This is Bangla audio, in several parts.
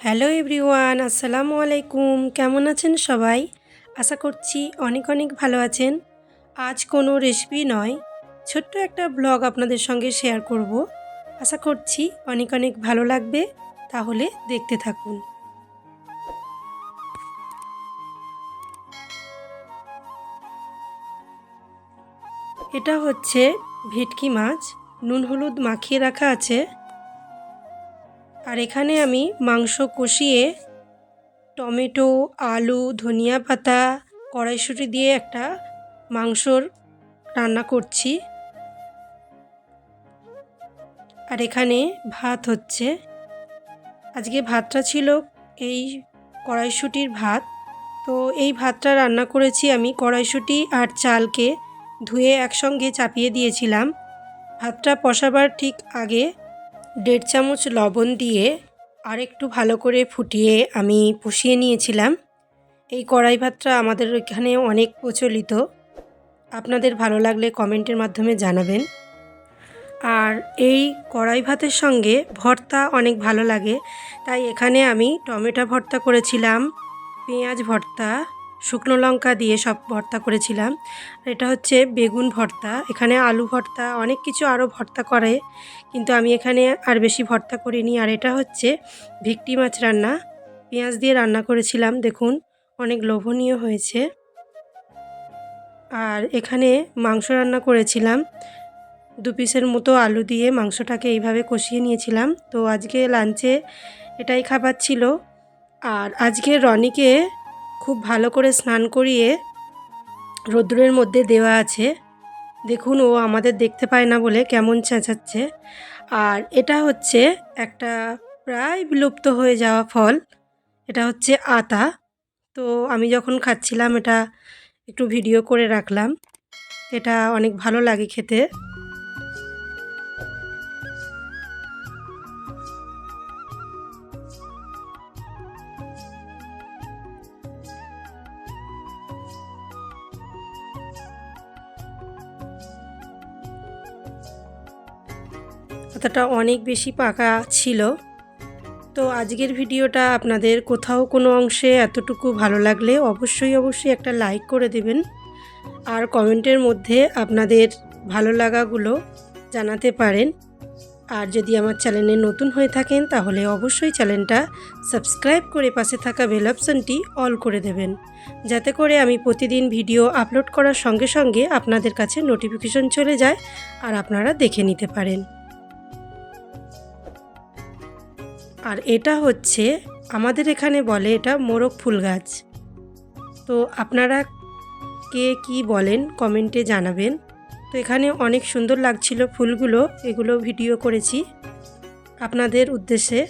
হ্যালো এভরিওয়ান, আসসালামু আলাইকুম। কেমন আছেন সবাই? আশা করছি অনেক অনেক ভালো আছেন। আজ কোনো রেসিপি নয়, ছোট্ট একটা ব্লগ আপনাদের সঙ্গে শেয়ার করব। আশা করছি অনেক অনেক ভালো লাগবে, তাহলে দেখতে থাকুন। এটা হচ্ছে ভেটকি মাছ। নুন হলুদ মাখিয়ে রাখা আছে। আর এখানে আমি মাংস কষিয়ে টমেটো, আলু, ধনিয়া পাতা, কড়াইশুঁটি দিয়ে একটা মাংসর রান্না করছি। আর এখানে ভাত হচ্ছে। আজকে ভাতটা ছিল এই কড়াইশুঁটির ভাত। তো এই ভাতটা রান্না করেছি আমি কড়াইশুঁটি আর চালকে ধুয়ে একসঙ্গে চাপিয়ে দিয়েছিলাম। ভাতটা পশাবার ঠিক আগে দেড় চামচ লবণ দিয়ে আর একটু ভালো করে ফুটিয়ে আমি পুষিয়ে নিয়েছিলাম। এই কড়াই ভাতটা আমাদের এখানে অনেক প্রচলিত। আপনাদের ভালো লাগলে কমেন্টের মাধ্যমে জানাবেন। আর এই কড়াই ভাতের সঙ্গে ভর্তা অনেক ভালো লাগে। তাই এখানে আমি টমেটো ভর্তা করেছিলাম, পেঁয়াজ ভর্তা শুকনো লঙ্কা দিয়ে সব ভর্তা করেছিলাম। এটা হচ্ছে বেগুন ভর্তা। এখানে আলু ভর্তা, অনেক কিছু আরও ভর্তা করে, কিন্তু আমি এখানে আর বেশি ভর্তা করিনি। আর এটা হচ্ছে ভিকটি মাছ রান্না। পেঁয়াজ দিয়ে রান্না করেছিলাম, দেখুন, অনেক লোভনীয় হয়েছে। আর এখানে মাংস রান্না করেছিলাম। দু পিসের মতো আলু দিয়ে মাংসটাকে এইভাবে কষিয়ে নিয়েছিলাম। তো আজকে লাঞ্চে এটাই খাবার ছিল। আর আজকে রনিকে খুব ভালো করে স্নান করিয়ে রোদ্রের মধ্যে দেওয়া আছে। দেখুন, ও আমাদের দেখতে পায় না বলে কেমন চেঁচাচ্ছে। আর এটা হচ্ছে একটা প্রায় বিলুপ্ত হয়ে যাওয়া ফল। এটা হচ্ছে আতা। তো আমি যখন খাচ্ছিলাম, এটা একটু ভিডিও করে রাখলাম। এটা অনেক ভালো লাগে খেতে। পাতাটা অনেক বেশি পাকা ছিল। তো আজকের ভিডিওটা আপনাদের কোথাও কোনো অংশে এতটুকু ভালো লাগলে অবশ্যই অবশ্যই একটা লাইক করে দেবেন। আর কমেন্টের মধ্যে আপনাদের ভালো লাগাগুলো জানাতে পারেন। আর যদি আমার চ্যানেলে নতুন হয়ে থাকেন, তাহলে অবশ্যই চ্যানেলটা সাবস্ক্রাইব করে পাশে থাকা বেল অপশানটি অল করে দেবেন। যাতে করে আমি প্রতিদিন ভিডিও আপলোড করার সঙ্গে সঙ্গে আপনাদের কাছে নোটিফিকেশন চলে যায় আর আপনারা দেখে নিতে পারেন। আর এটা হচ্ছে আমাদের এখানে বলে এটা মোরগ ফুল গাছ। তো আপনারা কে কি বলেন কমেন্টে জানাবেন। তো এখানে অনেক সুন্দর লাগছিল ফুলগুলো, এগুলো ভিডিও করেছি। আপনাদের উদ্দেশ্যে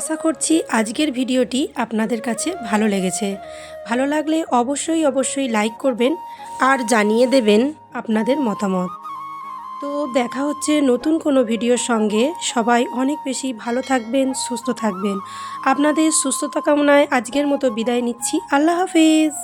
আশা করছি আজকের ভিডিওটি আপনাদের কাছে ভালো লেগেছে। ভালো লাগলে অবশ্যই অবশ্যই লাইক করবেন আর জানিয়ে দেবেন আপনাদের মতামত। তো দেখা হচ্ছে নতুন কোনো ভিডিওর সঙ্গে। সবাই অনেক বেশি ভালো থাকবেন, সুস্থ থাকবেন। আপনাদের সুস্থতা কামনায় আজকের মতো বিদায় নিচ্ছি। আল্লাহ হাফিজ।